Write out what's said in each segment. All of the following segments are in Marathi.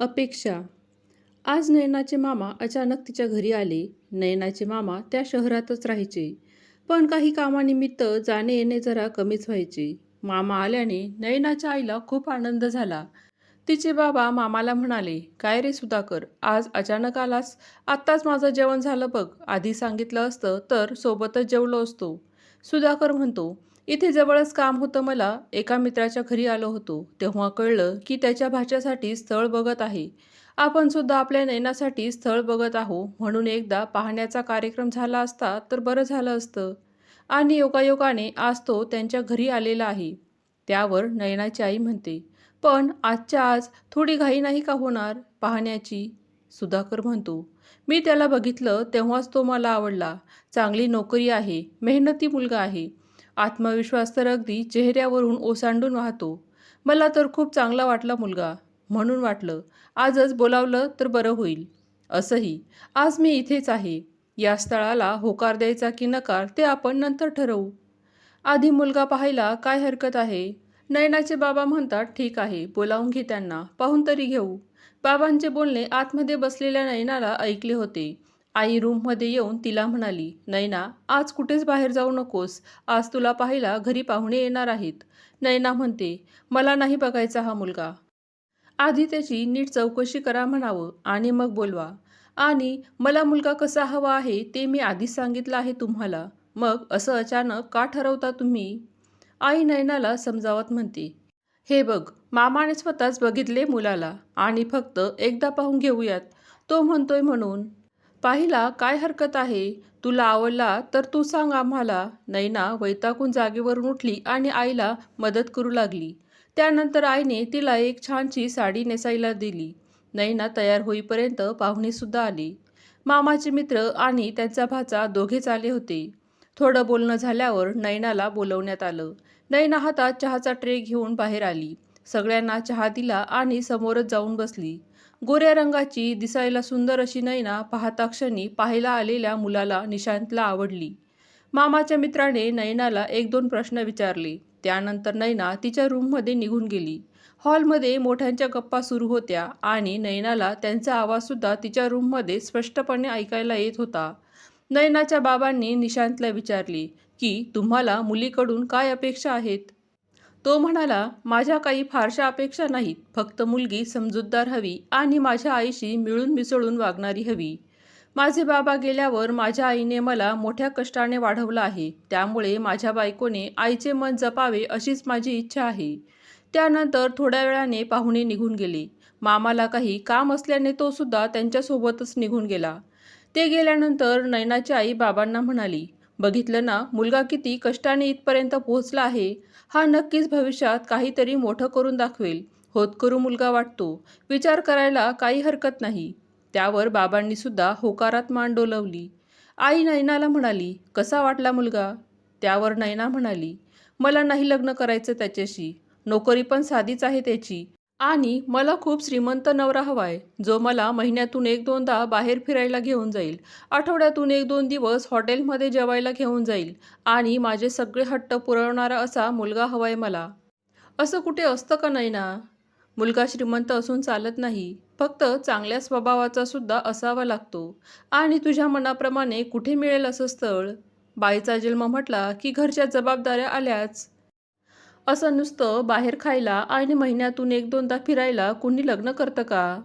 अपेक्षा. आज नयनाचे मामा अचानक तिच्या घरी आले. नयनाचे मामा त्या शहरातच राहायचे. पण काही कामानिमित्त जाणे येणे जरा कमीच व्हायचे. मामा आल्याने नयनाच्या आईला खूप आनंद झाला. तिचे बाबा मामाला म्हणाले काय रे सुधाकर आज अचानक आलास? आत्ताच माझं जेवण झालं बघ. आधी सांगितलं असतं तर सोबतच जेवलो असतो. सुधाकर म्हणतो इथे जवळच काम होतं मला. एका मित्राच्या घरी आलो होतो. तेव्हा कळलं की त्याच्या भाच्यासाठी स्थळ बघत आहे. आपण सुद्धा आपल्या नयनासाठी स्थळ बघत आहो. म्हणून एकदा पाहण्याचा कार्यक्रम झाला असता तर बरं झालं असतं. आणि योगायोगाने आज तो त्यांच्या घरी आलेला आहे. त्यावर नयनाची आई म्हणते पण आजच्या आज थोडी घाई नाही का होणार पाहण्याची? सुधाकर म्हणतो मी त्याला बघितलं तेव्हाच तो मला आवडला. चांगली नोकरी आहे मेहनती मुलगा आहे. आत्मविश्वास तर अगदी चेहऱ्यावरून ओसांडून वाहतो. मला तर खूप चांगला वाटला मुलगा. म्हणून वाटलं आजच बोलावलं तर बरं होईल. असंही आज मी इथेच आहे. या स्थळाला होकार द्यायचा की नकार ते आपण नंतर ठरवू. आधी मुलगा पाहायला काय हरकत आहे? नयनाचे बाबा म्हणतात ठीक आहे बोलावून घे त्यांना पाहून तरी घेऊ. बाबांचे बोलणे आतमध्ये बसलेल्या नयनाला ऐकले होते. आई रूममध्ये येऊन तिला म्हणाली नैना आज कुठेच बाहेर जाऊ नकोस. आज तुला पाहायला घरी पाहुणे येणार आहेत. नैना म्हणते मला नाही बघायचा हा मुलगा. आधी त्याची नीट चौकशी करा म्हणावं आणि मग बोलवा. आणि मला मुलगा कसा हवा आहे ते मी आधीच सांगितलं आहे तुम्हाला. मग असं अचानक का ठरवता तुम्ही? आई नयनाला समजावत म्हणते हे बघ मामाने स्वतःच बघितले मुलाला आणि फक्त एकदा पाहून घेऊयात. तो म्हणतोय म्हणून. पाहिला काय हरकत आहे? तुला आवडला तर तू सांग आम्हाला. नैना वैतागून जागेवरून उठली आणि आईला मदत करू लागली. त्यानंतर आईने तिला एक छानशी साडी नेसायला दिली. नैना तयार होईपर्यंत पाहुणेसुद्धा आली. मामाचे मित्र आणि त्यांचा भाचा दोघेच आले होते. थोडं बोलणं झाल्यावर नैनाला बोलवण्यात आलं. नैना हातात चहाचा ट्रे घेऊन बाहेर आली. सगळ्यांना चहा दिला आणि समोरच जाऊन बसली. गोऱ्या रंगाची दिसायला सुंदर अशी नयना पाहता क्षणी पाहायला आलेल्या मुलाला निशांतला आवडली. मामाच्या मित्राने नयनाला एक दोन प्रश्न विचारले. त्यानंतर नैना तिच्या रूममध्ये निघून गेली. हॉलमध्ये मोठ्यांच्या गप्पा सुरू होत्या आणि नैनाला त्यांचा आवाजसुद्धा तिच्या रूममध्ये स्पष्टपणे ऐकायला येत होता. नयनाच्या बाबांनी निशांतला विचारले की तुम्हाला मुलीकडून काय अपेक्षा आहेत? तो म्हणाला माझ्या काही फारशा अपेक्षा नाहीत. फक्त मुलगी समजूतदार हवी आणि माझ्या आईशी मिळून मिसळून वागणारी हवी. माझे बाबा गेल्यावर माझ्या आईने मला मोठ्या कष्टाने वाढवलं आहे. त्यामुळे माझ्या बायकोने आईचे मन जपावे अशीच माझी इच्छा आहे. त्यानंतर थोड्या वेळाने पाहुणे निघून गेले. मामाला काही काम असल्याने तो सुद्धा त्यांच्यासोबतच निघून गेला. ते गेल्यानंतर नयनाची आई बाबांना म्हणाली बघितलं ना मुलगा किती कष्टाने इथपर्यंत पोहोचला आहे हा नक्कीच भविष्यात काहीतरी मोठं करून दाखवेल. होतकरू मुलगा वाटतो. विचार करायला काही हरकत नाही. त्यावर बाबांनी सुद्धा होकारात मान डोलवली. आई नयनाला म्हणाली कसा वाटला मुलगा? त्यावर नयना म्हणाली मला नाही लग्न करायचं त्याच्याशी. नोकरी पण साधीच आहे त्याची. आणि मला खूप श्रीमंत नवरा हवाय जो मला महिन्यातून एक दोनदा बाहेर फिरायला घेऊन जाईल. आठवड्यातून एक दोन दिवस हॉटेलमध्ये जेवायला घेऊन जाईल आणि माझे सगळे हट्ट पुरवणारा असा मुलगा हवाय मला. असं कुठे असतं का नाही ना? मुलगा श्रीमंत असून चालत नाही. फक्त चांगल्या स्वभावाचा सुद्धा असावा लागतो. आणि तुझ्या मनाप्रमाणे कुठे मिळेल असं स्थळ? बाईचा जन्म म्हटला की घरच्या जबाबदाऱ्या आल्याच. असं नुसतं बाहेर खायला आणि महिन्यातून एक दोनदा फिरायला कुणी लग्न करतं का?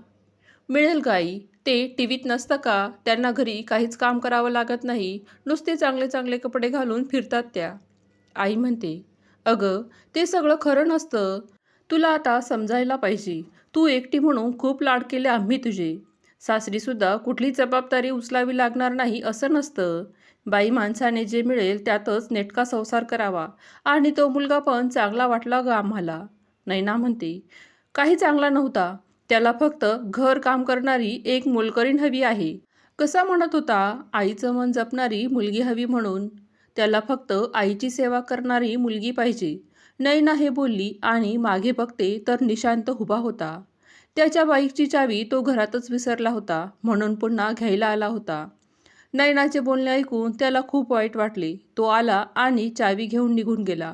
मिळेल गाई ते टी व्हीत नसतं का? त्यांना घरी काहीच काम करावं लागत नाही. नुसते चांगले चांगले कपडे घालून फिरतात त्या. आई म्हणते अगं ते सगळं खरं नसतं. तुला आता समजायला पाहिजे. तू एकटी म्हणून खूप लाड केले आम्ही तुझे. सासरीसुद्धा कुठली जबाबदारी उचलावी लागणार नाही असं नसतं. बाई माणसाने जे मिळेल त्यातच नेटका संसार करावा. आणि तो मुलगा पण चांगला वाटला ग आम्हाला. नैना म्हणते काही चांगला नव्हता. त्याला फक्त घर काम करणारी एक मोलकरीण हवी आहे. कसा म्हणत होता आईचं मन जपणारी मुलगी हवी म्हणून. त्याला फक्त आईची सेवा करणारी मुलगी पाहिजे. नैना हे बोलली आणि मागे बघते तर निशांत उभा होता. त्याच्या बाईकची चावी तो घरातच विसरला होता. म्हणून पुन्हा घ्यायला आला होता. नयनाचे बोलणे ऐकून त्याला खूप वाईट वाटले. तो आला आणि चावी घेऊन निघून गेला.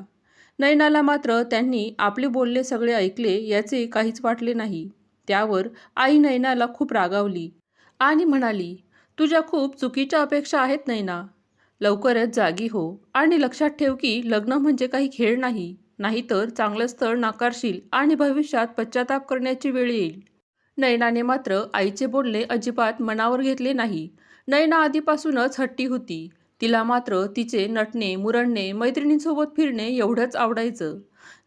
नयनाला मात्र त्यांनी आपले बोलणे सगळे ऐकले याचे काहीच वाटले नाही. त्यावर आई नैनाला खूप रागावली आणि म्हणाली तुझ्या खूप चुकीच्या अपेक्षा आहेत नैना लवकरच जागी हो आणि लक्षात ठेव की लग्न म्हणजे काही खेळ नाही. नाहीतर चांगलं स्थळ नाकारशील आणि भविष्यात पश्चाताप करण्याची वेळ येईल. नैनाने मात्र आईचे बोलणे अजिबात मनावर घेतले नाही. नयना आधीपासूनच हट्टी होती. तिला मात्र तिचे नटणे मुरडणे मैत्रिणींसोबत फिरणे एवढंच आवडायचं.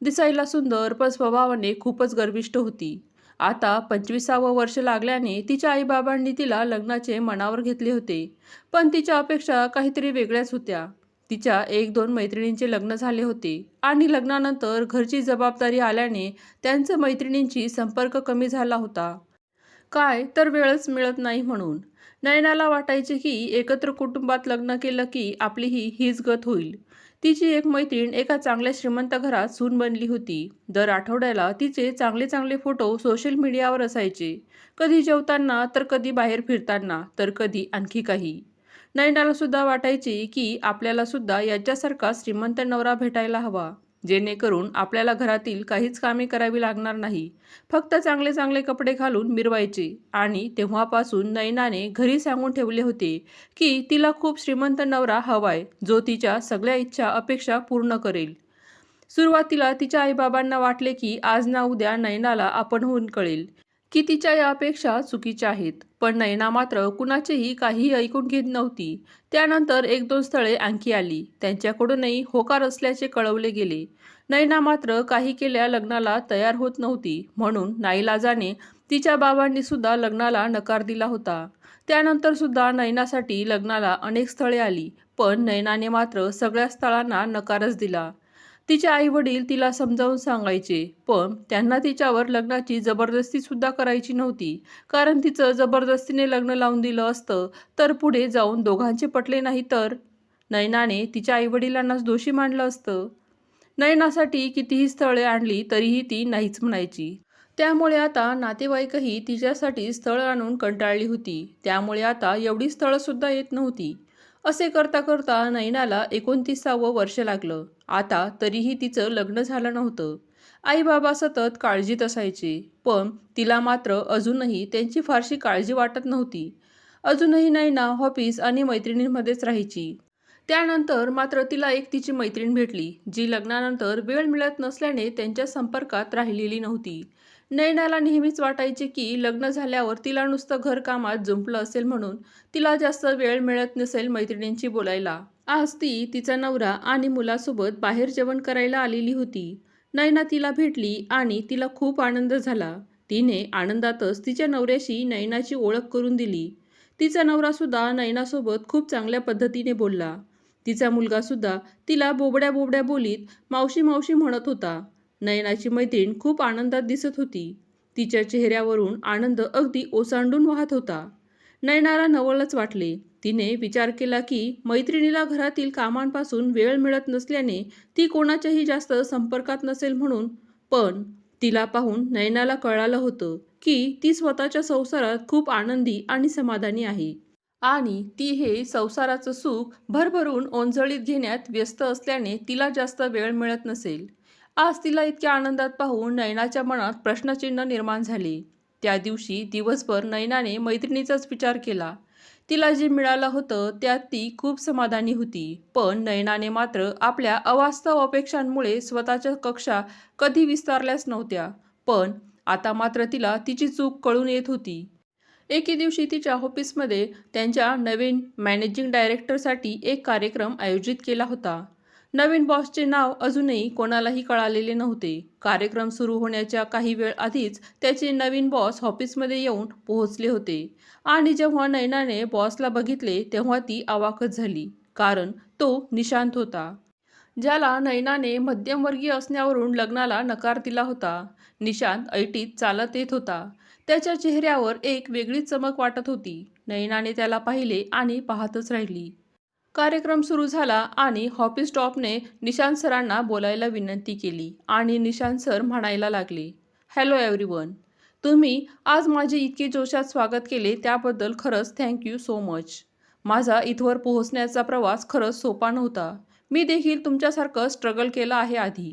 दिसायला सुंदर पण स्वभावाने खूपच गर्विष्ट होती. आता पंचवीसावं वर्ष लागल्याने तिच्या आईबाबांनी तिला लग्नाचे मनावर घेतले होते. पण तिच्या अपेक्षा काहीतरी वेगळ्याच होत्या. तिच्या एक दोन मैत्रिणींचे लग्न झाले होते आणि लग्नानंतर घरची जबाबदारी आल्याने त्यांचं मैत्रिणींची संपर्क कमी झाला होता. काय तर वेळच मिळत नाही म्हणून. नयनाला वाटायचे की एकत्र कुटुंबात लग्न केलं की आपली ही हीच गत होईल. तिची एक मैत्रीण एका चांगल्या श्रीमंत घरात सून बनली होती. दर आठवड्याला तिचे चांगले चांगले फोटो सोशल मीडियावर असायचे. कधी जेवताना तर कधी बाहेर फिरताना तर कधी आणखी काही. नयनाला सुद्धा वाटायचे की आपल्याला सुद्धा याच्यासारखा श्रीमंत नवरा भेटायला हवा. जेणेकरून आपल्याला घरातील काहीच कामे करावी लागणार नाही. फक्त चांगले चांगले कपडे घालून मिरवायचे. आणि तेव्हापासून नयनाने घरी सांगून ठेवले होते की तिला खूप श्रीमंत नवरा हवाय जो तिच्या सगळ्या इच्छा अपेक्षा पूर्ण करेल. सुरुवातीला तिच्या आईबाबांना वाटले की आज ना उद्या नयनाला आपणहून कळेल. की तिच्या या अपेक्षा चुकीच्या आहेत. पण नयना मात्र कुणाचेही काहीही ऐकून घेत नव्हती. त्यानंतर एक दोन स्थळे आणखी आली. त्यांच्याकडूनही होकार असल्याचे कळवले गेले. नयना मात्र काही केल्या लग्नाला तयार होत नव्हती. म्हणून नाईलाजाने तिच्या बाबांनी सुद्धा लग्नाला नकार दिला होता. त्यानंतर सुद्धा नयनासाठी लग्नाला अनेक स्थळे आली. पण नयनाने मात्र सगळ्या स्थळांना नकारच दिला. तिचे आई वडील तिला समजावून सांगायचे पण त्यांना तिच्यावर लग्नाची जबरदस्तीसुद्धा करायची नव्हती. कारण तिचं जबरदस्तीने लग्न लावून दिलं असतं तर पुढे जाऊन दोघांचे पटले नाही तर? नयनाने तिच्या आईवडिलांनाच दोषी मानलं असतं. नयनासाठी कितीही स्थळे आणली तरीही ती नाहीच म्हणायची. त्यामुळे आता नातेवाईकही तिच्यासाठी स्थळ आणून कंटाळली होती. त्यामुळे आता एवढी स्थळंसुद्धा येत नव्हती. असे करता करता नैनाला एकोणतीसावं वर्ष लागलं. आता तरीही तिचं लग्न झालं नव्हतं. आई बाबा सतत काळजीत असायचे पण तिला मात्र अजूनही त्यांची फारशी काळजी वाटत नव्हती. अजूनही नैना ऑफिस आणि मैत्रिणींमध्येच राहायची. त्यानंतर मात्र तिला एक तिची मैत्रीण भेटली जी लग्नानंतर वेळ मिळत नसल्याने त्यांच्या संपर्कात राहिलेली नव्हती. नयनाला नेहमीच वाटायचे की लग्न झाल्यावर तिला नुसतं घरकामात जुंपलं असेल म्हणून तिला जास्त वेळ मिळत नसेल मैत्रिणींशी बोलायला. आज ती तिचा नवरा आणि मुलासोबत बाहेर जेवण करायला आलेली होती. नयना तिला भेटली आणि तिला खूप आनंद झाला. तिने आनंदातच तिच्या नवऱ्याशी नयनाची ओळख करून दिली. तिचा नवरासुद्धा नयनासोबत खूप चांगल्या पद्धतीने बोलला. तिचा मुलगासुद्धा तिला बोबड्या बोबड्या बोलीत मावशी मावशी म्हणत होता. नयनाची मैत्रीण खूप आनंदात दिसत होती. तिच्या चेहऱ्यावरून आनंद अगदी ओसांडून वाहत होता. नयनाला नवलच वाटले. तिने विचार केला की मैत्रिणीला घरातील कामांपासून वेळ मिळत नसल्याने ती कोणाच्याही जास्त संपर्कात नसेल म्हणून पण तिला पाहून नयनाला कळालं होतं की ती स्वतःच्या संसारात खूप आनंदी आणि समाधानी आहे. आणि ती हे संसाराचं सुख भरभरून ओंजळीत घेण्यात व्यस्त असल्याने तिला जास्त वेळ मिळत नसेल. आज तिला इतक्या आनंदात पाहून नयनाच्या मनात प्रश्नचिन्ह निर्माण झाले. त्या दिवशी दिवसभर नयनाने मैत्रिणीचाच विचार केला. तिला जे मिळालं होतं त्यात ती खूप समाधानी होती. पण नयनाने मात्र आपल्या अवास्तव अपेक्षांमुळे स्वतःच्या कक्षा कधी विस्तारल्याच नव्हत्या. पण आता मात्र तिला तिची चूक कळून येत होती. एके दिवशी तिच्या ऑफिसमध्ये त्यांच्या नवीन मॅनेजिंग डायरेक्टरसाठी एक कार्यक्रम आयोजित केला होता. नवीन बॉसचे नाव अजूनही कोणालाही कळालेले नव्हते. कार्यक्रम सुरू होण्याच्या काही वेळ आधीच त्याचे नवीन बॉस ऑफिसमध्ये येऊन पोहोचले होते. आणि जेव्हा नयनाने बॉसला बघितले तेव्हा ती अवाकच झाली कारण तो निशांत होता. ज्याला नयनाने मध्यमवर्गीय असण्यावरून लग्नाला नकार दिला होता. निशांत ऐटीत चालत येत होता. त्याच्या चेहऱ्यावर एक वेगळीच चमक वाटत होती. नयनाने त्याला पाहिले आणि पाहतच राहिली. कार्यक्रम सुरू झाला आणि हॉपी स्टॉपने निशांत सरांना बोलायला विनंती केली आणि निशांत सर म्हणायला लागले हॅलो एव्हरीवन तुम्ही आज माझे इतके जोशात स्वागत केले त्याबद्दल खरंच थँक्यू सो मच माझा इथवर पोहोचण्याचा प्रवास खरंच सोपा नव्हता. मी देखील तुमच्यासारखं स्ट्रगल केलं आहे आधी.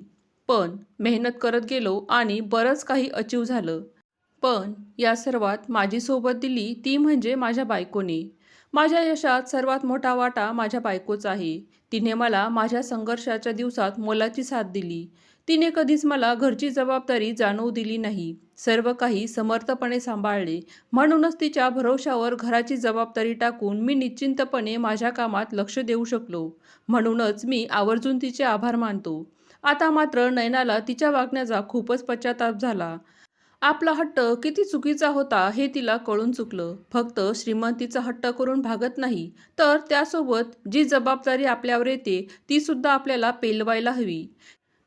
पण मेहनत करत गेलो आणि बरंच काही अचीव झालं. पण या सर्वात माझी सोबत दिली ती म्हणजे माझ्या बायकोने. माझ्या यशात सर्वात मोठा वाटा माझ्या बायकोचा आहे तिने मला माझ्या संघर्षाच्या दिवसात मोलाची साथ दिली. तिने कधीच मला घरची जबाबदारी जाणवू दिली नाही. सर्व काही समर्थपणे सांभाळले. म्हणूनच तिच्या भरोशावर घराची जबाबदारी टाकून मी निश्चिंतपणे माझ्या कामात लक्ष देऊ शकलो. म्हणूनच मी आवर्जून तिचे आभार मानतो. आता मात्र नयनाला तिच्या वागण्याचा खूपच पश्चाताप झाला. आपला हट्ट किती चुकीचा होता हे तिला कळून चुकलं. फक्त श्रीमंतीचा हट्ट करून भागत नाही तर त्यासोबत जी जबाबदारी आपल्यावर येते ती सुद्धा आपल्याला पेलवायला हवी.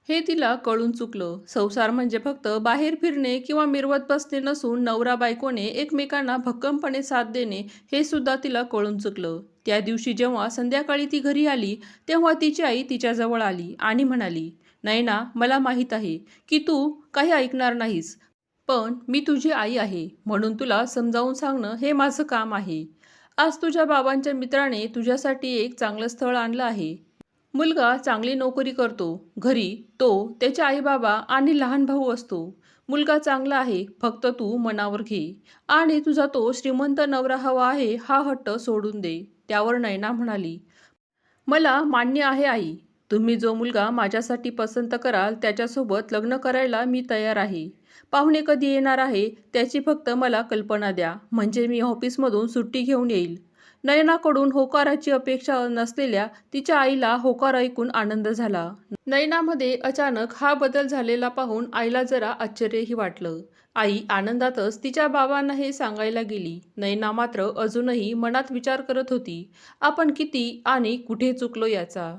हे तिला कळून चुकलं. संसार म्हणजे फक्त बाहेर फिरणे किंवा मिरवत बसणे नसून नवरा बायकोने एकमेकांना भक्कमपणे साथ देणे हे सुद्धा तिला कळून चुकलं. त्या दिवशी जेव्हा संध्याकाळी ती घरी आली तेव्हा तिची आई तिच्याजवळ आली आणि म्हणाली नैना मला माहीत आहे की तू काही ऐकणार नाहीस. पण मी तुझी आई आहे म्हणून तुला समजावून सांगणं हे माझं काम आहे. आज तुझ्या बाबांच्या मित्राने तुझ्यासाठी एक चांगलं स्थळ आणलं आहे. मुलगा चांगली नोकरी करतो. घरी तो त्याचे आईबाबा आणि लहान भाऊ असतो. मुलगा चांगला आहे फक्त तू मनावर घे. आणि तुझा तो श्रीमंत नवरा हवा आहे हा हट्ट सोडून दे त्यावर नयना म्हणाली. मला मान्य आहे आई. तुम्ही जो मुलगा माझ्यासाठी पसंत कराल त्याच्यासोबत लग्न करायला मी तयार आहे. पाहुणे कधी येणार आहे त्याची फक्त मला कल्पना द्या. म्हणजे मी ऑफिसमधून सुट्टी घेऊन येईल. नयनाकडून होकाराची अपेक्षा नसलेल्या तिच्या आईला होकार ऐकून आनंद झाला. नयनामध्ये अचानक हा बदल झालेला पाहून आईला जरा आश्चर्यही वाटलं. आई आनंदातच तिच्या बाबांना हे सांगायला गेली. नयना मात्र अजूनही मनात विचार करत होती. आपण किती आणि कुठे चुकलो याचा?